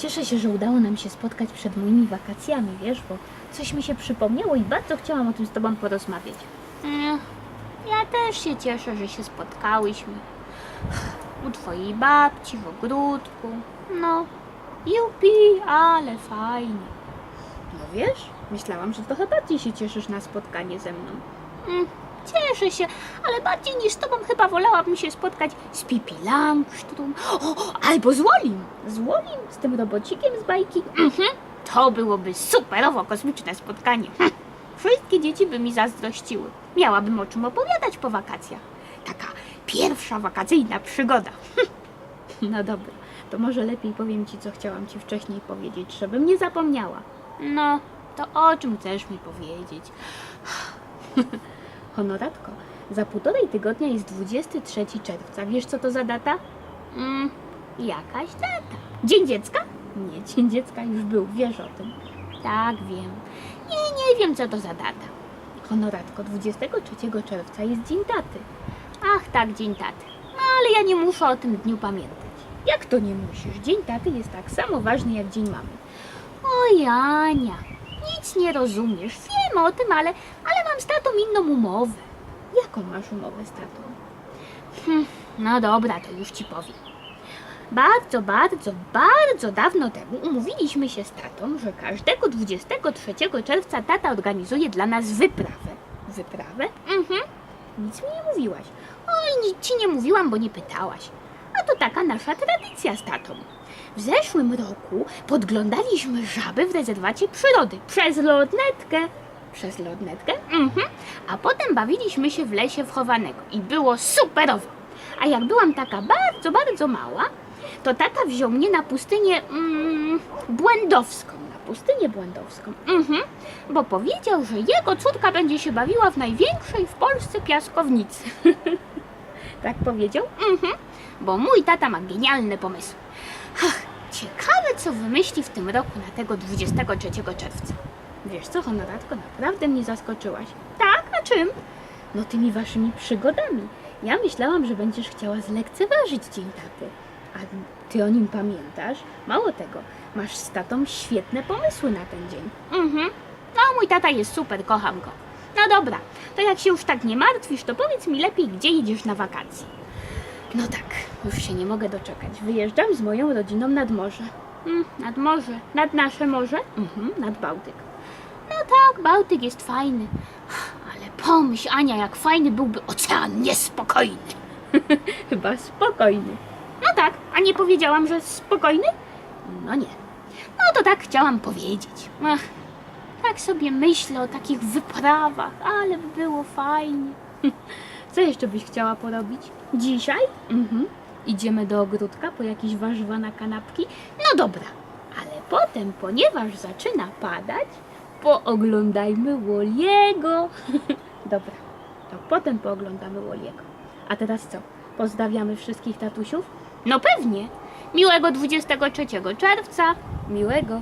Cieszę się, że udało nam się spotkać przed moimi wakacjami, wiesz, bo coś mi się przypomniało i bardzo chciałam o tym z Tobą porozmawiać. Mm, Ja też się cieszę, że się spotkałyśmy. U twojej babci, w ogródku. No, jupi, ale fajnie. No wiesz, myślałam, że trochę bardziej się cieszysz na spotkanie ze mną. Mm, Cieszę się, ale bardziej niż z tobą chyba wolałabym się spotkać z Pipi Langström o, albo z Wolim. Z Wolim, z tym robocikiem z bajki. Mhm. To byłoby superowo kosmiczne spotkanie. Hm. Wszystkie dzieci by mi zazdrościły. Miałabym o czym opowiadać po wakacjach. Taka pierwsza wakacyjna przygoda. No dobra, to może lepiej powiem Ci, co chciałam Ci wcześniej powiedzieć, żebym nie zapomniała. No, to o czym chcesz mi powiedzieć? Honoratko, za półtorej tygodnia jest 23 czerwca. Wiesz, co to za data? Mm, jakaś data. Dzień dziecka? Nie, Dzień dziecka już był, wiesz o tym. Tak, wiem. Nie, nie wiem, co to za data. Honoratko, 23 czerwca jest dzień taty. Ach, tak, dzień taty. No, ale ja nie muszę o tym dniu pamiętać. Jak to nie musisz? Dzień taty jest tak samo ważny jak dzień mamy. O Jania, nic nie rozumiesz. Wiem o tym, ale, ale mam z tatą inną umowę. Jaką masz umowę z tatą? Hm, no dobra, to już ci powiem. Bardzo, bardzo, bardzo dawno temu umówiliśmy się z tatą, że każdego 23 czerwca tata organizuje dla nas wyprawę. Wyprawę? Mhm. Nic mi nie mówiłaś. Oj, nic ci nie mówiłam, bo nie pytałaś. Taka nasza tradycja z tatą. W zeszłym roku podglądaliśmy żaby w rezerwacie przyrody przez lornetkę. Przez lornetkę? Mhm. A potem bawiliśmy się w lesie wchowanego i było superowo. A jak byłam taka bardzo, bardzo mała, to tata wziął mnie na pustynię mm, błędowską. Na pustynię błędowską. Mhm. Bo powiedział, że jego córka będzie się bawiła w największej w Polsce piaskownicy. Tak powiedział? Mhm. Bo mój tata ma genialne pomysły. Ach, ciekawe, co wymyśli w tym roku na tego 23 czerwca. Wiesz co, honoratko, naprawdę mnie zaskoczyłaś. Tak, a czym? No tymi waszymi przygodami. Ja myślałam, że będziesz chciała zlekceważyć dzień taty. A ty o nim pamiętasz? Mało tego, masz z tatą świetne pomysły na ten dzień. Mhm. No, mój tata jest super, kocham go. No dobra, to jak się już tak nie martwisz, to powiedz mi lepiej, gdzie jedziesz na wakacje. No tak, już się nie mogę doczekać. Wyjeżdżam z moją rodziną nad morze. Mm, nad morze, nad nasze morze? Mhm, nad Bałtyk. No tak, Bałtyk jest fajny. Ale pomyśl, Ania, jak fajny byłby ocean niespokojny. Chyba spokojny. No tak, a nie powiedziałam, że spokojny? No nie. No to tak chciałam powiedzieć. Ach, tak sobie myślę o takich wyprawach, ale by było fajnie. Co jeszcze byś chciała porobić? Dzisiaj? Mhm. Idziemy do ogródka po jakieś warzywa na kanapki? No dobra. Ale potem, ponieważ zaczyna padać, pooglądajmy Woliego. Dobra, to potem pooglądamy Woliego. A teraz co? Pozdrawiamy wszystkich tatusiów? No pewnie. Miłego 23 czerwca. Miłego.